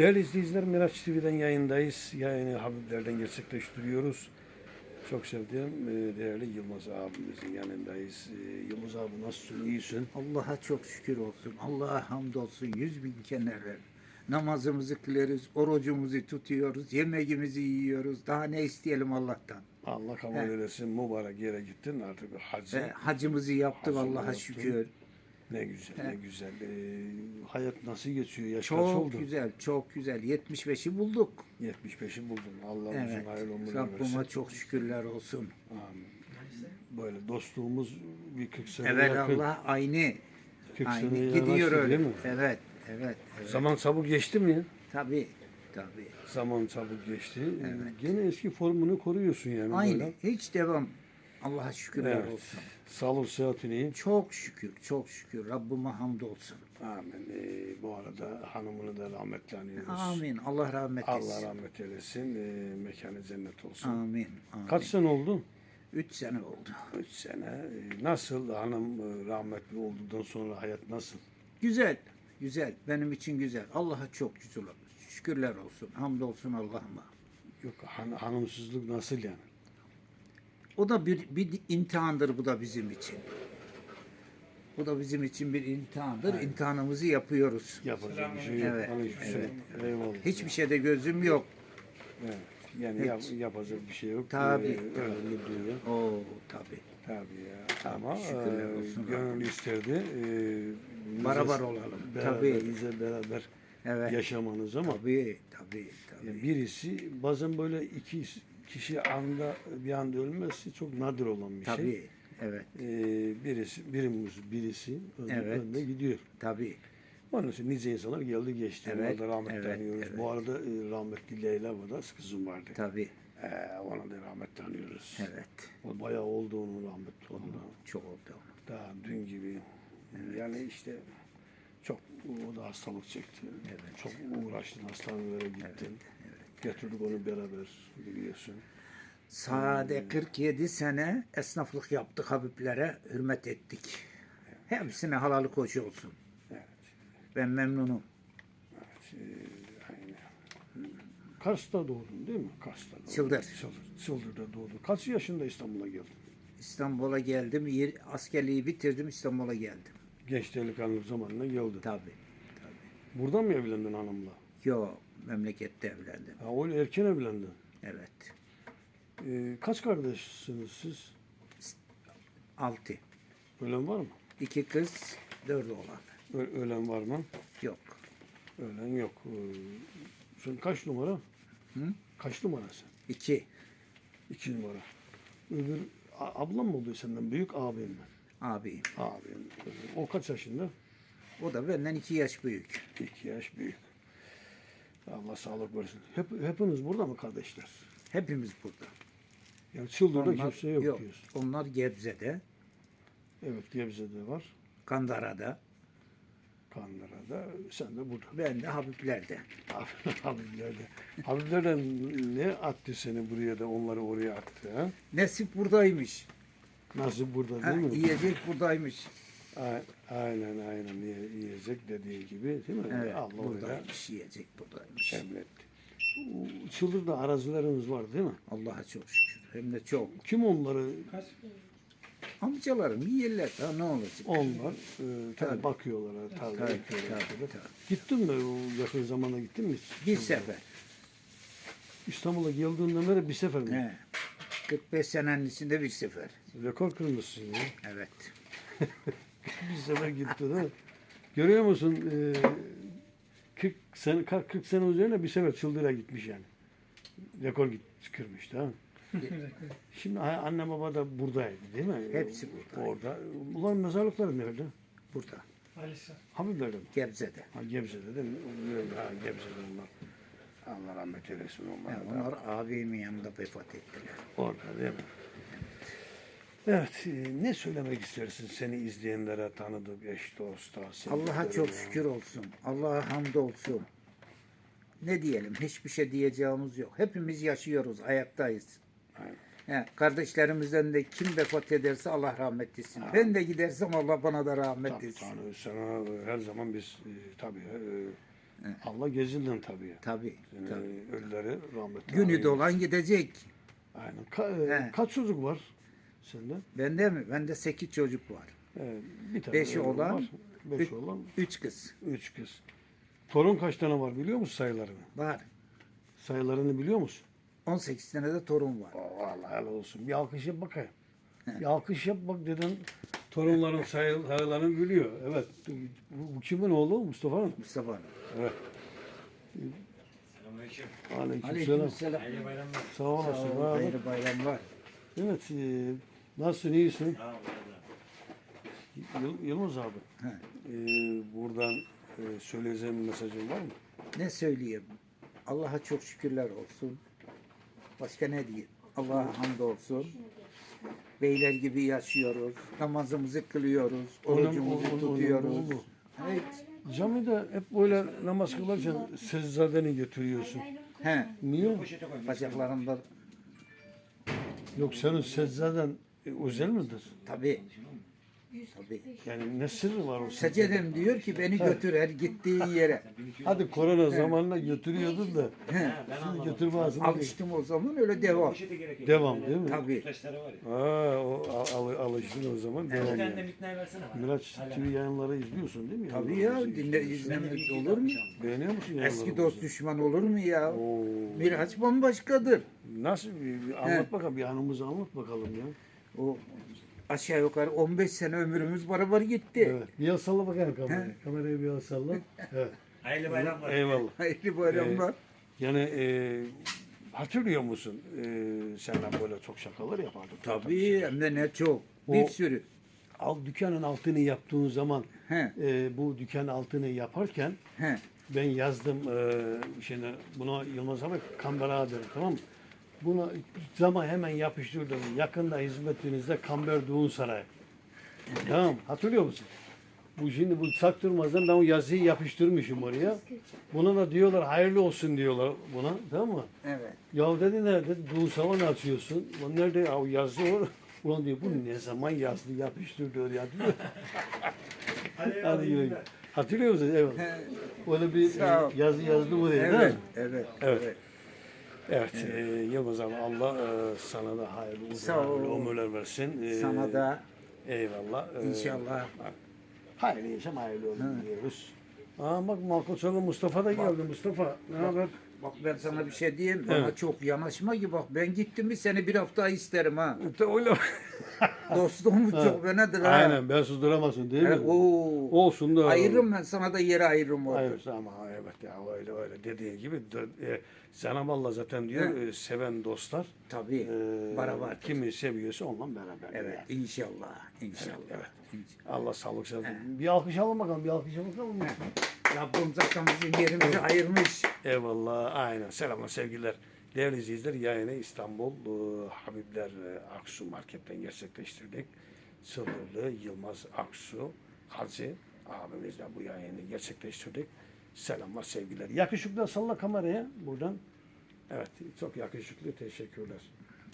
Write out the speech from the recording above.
Değerli izleyiciler Miraç TV'den yayındayız. Yayını Habibler'den gerçekleştiriyoruz. Çok sevdiğim e, değerli Yılmaz abimizin yanındayız. E, Yılmaz abi nasılsın? İyisin? Allah'a çok şükür olsun. Allah'a hamdolsun. Yüz bin keneler. Namazımızı kılıyoruz, orucumuzu tutuyoruz, yemeğimizi yiyoruz. Daha ne isteyelim Allah'tan? Allah kabul eylesin. Mübarek yere gittin artık hacı. Ve hacımızı yaptık Allah'a şükür. Ne güzel, He. ne güzel. E, hayat nasıl geçiyor? Yaş kaç Çok oldu? güzel, çok güzel. 75'i bulduk. 75'i buldun. Allah Evet. uzun hayırlı ömürler versin. Rabbime çok şükürler olsun. Amin. Böyle dostluğumuz bir 40 sene Evet yakın. Allah aynı. 40 Aynı seneye gidiyor öyle. değil mi? Evet, evet, evet. Zaman çabuk geçti mi ya? Tabii, tabii. Zaman çabuk geçti. Ee, Evet. Gene eski formunu koruyorsun yani Aynı. böyle. Hiç devam. Allah'a şükürler Evet. olsun. Sağlık sıhhatin iyi. Çok şükür, çok şükür. Rabbime hamdolsun. Amin. Ee, bu arada hanımını da rahmetle anıyoruz. Amin. Allah rahmet etsin. Allah rahmet eylesin. Ee, mekanı cennet olsun. Amin. amin. Kaç sene oldu? Üç sene oldu. Üç sene. Ee, nasıl hanım e, rahmetli olduktan sonra hayat nasıl? Güzel. Güzel. Benim için güzel. Allah'a çok güzel. Şükürler olsun. Hamdolsun Allah'ıma. Yok han, hanımsızlık nasıl yani? O da bir, bir imtihandır bu da bizim için. Bu da bizim için bir imtihandır. İmtihanımızı yapıyoruz. Yapacak bir şey yok. Evet, Aleykümselam. Eyvallah. Hiçbir şeyde gözüm yok. Evet. Yani yap, yapacak bir şey yok. Tabii, Ee, tabii. duyuyor. Oo tabii. Tabii ya. Ama şükürler e, olsun gönül isterdi. E, Barabar bize- olalım. Beraber, Tabii. bize beraber Evet. yaşamanız ama Tabii, tabii, tabii. ya birisi bazen böyle iki kişi anda bir anda ölmesi çok nadir olan bir şey. Tabii. Evet. E, birisi birimiz birisi önde, Evet. önde gidiyor. Tabii. Onun için nice insanlar geldi geçti. Evet, Onlara da rahmetle evet, evet. Bu arada e, rahmetli Leyla var da kızım vardı. Tabii. E, ona da rahmetle anıyoruz. Evet. O bayağı oldu onun rahmetli oldu. Çok oldu. Daha dün gibi. Yani işte çok o da hastalık çekti. Evet. Çok uğraştın hastanelere gittin. Evet. Götürdük onu beraber biliyorsun. Sade 47 sene esnaflık yaptık Habiblere, hürmet ettik. Hepsine halalık hoş olsun. Evet. Ben memnunum. evet. Ee, aynen. Kars'ta doğdun değil mi? Kars'ta doğdun. Çıldır. Çıldır. Çıldır'da doğdun. Kaç yaşında İstanbul'a geldin? İstanbul'a geldim, askerliği bitirdim, İstanbul'a geldim. Genç delikanlı zamanına geldin. Tabii. Tabii. Buradan mı evlendin hanımla? Yo, memlekette evlendim. Ha, öyle erken evlendin. Evet. Ee, kaç kardeşsiniz siz? Altı. Ölen var mı? İki kız, dört oğlan. Ö- ölen var mı? Yok. Ölen yok. Ee, sen kaç numara? Hı? Kaç numara sen? İki. İki numara. Öbür a- ablam mı oluyor senden? Büyük abim mi? Abiyim. Abim. Öbür- O kaç yaşında? O da benden iki yaş büyük. İki yaş büyük. Allah sağlık versin. Hep, hepiniz burada mı kardeşler? Hepimiz burada. Yani Çıldır'da kimse yok, diyorsun. Onlar Gebze'de, Evet Gebze'de var. Kandara'da, Kandıra'da. Sen de burada. ben de Habibler'de. Habibler'de. Habibler'den ne attı seni buraya da onları oraya attı ha? Nesip buradaymış. Nasıl burada Ha, değil mi? yiyecek buradaymış. A- Aynen aynen Yiye- yiyecek dediği gibi değil mi? Evet, Allah öyle buradaymış, yiyecek buradaymış. emretti. Çıldır'da arazilerimiz var değil mi? Allah'a çok şükür. Hem de çok. Kim onları? Amcalarım yiyerler daha ne olacak? Onlar e, tabii Tabii. bakıyorlar. Tabii, Tabii, tabii, tabii. Gittin mi o yakın zamanda gittin mi? Bir sefer. İstanbul'a geldiğinden beri bir sefer mi? He. 45 senenin içinde bir sefer. Rekor kırmışsın ya. Evet. Bir sefer gitti değil mi? Görüyor musun? E, 40 sene, 40 sene üzerine bir sefer Çıldır'a gitmiş yani. Rekor git, kırmış da. Şimdi anne baba da buradaydı değil mi? Hepsi buradaydı. Orada. Ulan mezarlıkları nerede? Burada. Habibler'de mi? Gebze'de. Ha Gebze'de değil mi? Ha Gebze'de onlar. Allah rahmet eylesin onlar. Yani onlar abimin yanında vefat ettiler. Orada değil mi? Evet, e, ne söylemek istersin seni izleyenlere, tanıdık eş dosta, Allah'a çok şükür olsun. Allah'a hamdolsun. Ne diyelim? Hiçbir şey diyeceğimiz yok. Hepimiz yaşıyoruz, ayaktayız. Aynen. He, kardeşlerimizden de kim vefat ederse Allah rahmet etsin. Ben de gidersem Allah bana da rahmet Tabii, etsin. Tanrı sana her zaman biz e, tabii e, Allah gezinden tabii. Tabii. Yani tabii. ölüleri rahmetli. Günü dolan gidecek. Aynen. Ka- e, He. kaç çocuk var sende? Bende mi? Bende sekiz çocuk var. Evet, bir tane Beşi oğlum olan, var. Beş üç- olan, Üç kız üç kız. Torun kaç tane var biliyor musun sayılarını? var. Sayılarını biliyor musun? 18 tane de torun var. Oh, Allah helal olsun. Bir alkış yap bakayım. Bir alkış yap bak deden torunların sayı- sayılarını biliyor. Evet. Bu, bu kimin oğlu? Mustafa'nın. Mustafa'nın. Evet. Selamünaleyküm. Aleykümselam. Aleykümselam. Hayırlı bayramlar. Sağ Sağ olasın. ol, abi. hayırlı bayramlar. Evet. E, nasılsın? iyisin? Yıl- Yılmaz abi. He. e, buradan e, söyleyeceğim bir mesajın var mı? Ne söyleyeyim? Allah'a çok şükürler olsun. Başka ne diyeyim? Allah'a hamdolsun. Beyler gibi yaşıyoruz. Namazımızı kılıyoruz. Onun- Orucumuzu onun- onun- tutuyoruz. onun- Evet. Camide hep böyle namaz kılarken sezzadeni götürüyorsun. He. Niye? Bacaklarımda Yok senin seccaden e, özel midir? tabii. Tabii. Yani ne sırrı var o? Secedem diyor ki beni götür her gittiğin yere. Hadi korona zamanında götürüyordun da. Ha, şimdi götürmezsin. Alıştım o zaman öyle devam. Yok. Devam değil mi? Tabii. Taşları var ya. Aa, o, al, al- alıştın o zaman devam yani. Miraç. TV yayınları izliyorsun değil mi? Tabii ya dinle izliyorsun. izlemek olur mu? Beğeniyor musun yayınları? Eski dost düşman olur mu ya? Oo. Miraç bambaşkadır. Nasıl? Bir, bir anlat bakalım. Bir anımızı anlat bakalım ya. O aşağı yukarı 15 sene ömrümüz beraber gitti. Evet. Bir el salla bakayım kamerayı. Kamerayı bir el salla. Evet. Hayırlı bayramlar. Eyvallah. Hayırlı bayramlar. Yani e, hatırlıyor musun? E, senden böyle çok şakalar yapardık. Tabii hem de ne çok. O- Bir sürü. Al dükkanın altını yaptığın zaman He, e, bu dükkan altını yaparken he. ben yazdım e, şimdi buna Yılmaz abi kambera derim tamam mı? Buna zaman hemen yapıştırdım. Yakında hizmetinizde Kamber Doğun Sarayı. tamam hatırlıyor musun? Bu şimdi bu saktırmazdan ben o yazıyı yapıştırmışım oraya. Buna da diyorlar hayırlı olsun diyorlar buna tamam mı? Evet. Ya dedi nerede? Doğu Savan açıyorsun. Ulan nerede ya o yazıyor? Ulan diyor bu ne zaman yazdı yapıştır diyor ya. Diyor. Hadi yürü. Hatırlıyor musun? Evet. Öyle bir Sağ ol. e, yazı yazdı buraya değil Evet, mi? evet, Evet. evet. Evet. E, Yılmaz abi Allah e, sana da hayırlı uzun ömürler versin. E, Sana da Eyvallah. E, inşallah. Hayırlı yaşam hayırlı ölüm diyoruz. Aa bak Malkoçalı Mustafa da geldi. Mustafa ne haber? Bak ben sana bir şey diyeyim. Bana Evet. çok yanaşma ki bak ben gittim mi seni bir hafta isterim ha. Öyle. Dostluğumuz çok benedir ha. Aynen ben susduramazsın değil mi? Oo. Olsun da. Ayırırım ben sana da yeri ayırırım orada. Hayır ama evet ya öyle öyle dediğin gibi e, Cenab-ı zaten diyor e, seven dostlar Tabii. e, beraber. kimi seviyorsa onunla beraber. Evet yani. inşallah. İnşallah. Evet. İnşallah. Allah sağlık sağlık. Bir alkış alalım bakalım bir alkış alalım. Rabbim zaten bizim yerimizi ayırmış. Eyvallah aynen selamlar sevgiler. Değerli izleyiciler yayını İstanbul e, Habibler e, Aksu Market'ten gerçekleştirdik. Sırrılı Yılmaz Aksu Hacı abimizle bu yayını gerçekleştirdik. Selamlar sevgiler. Yakışıklı salla kameraya buradan. Evet çok yakışıklı teşekkürler.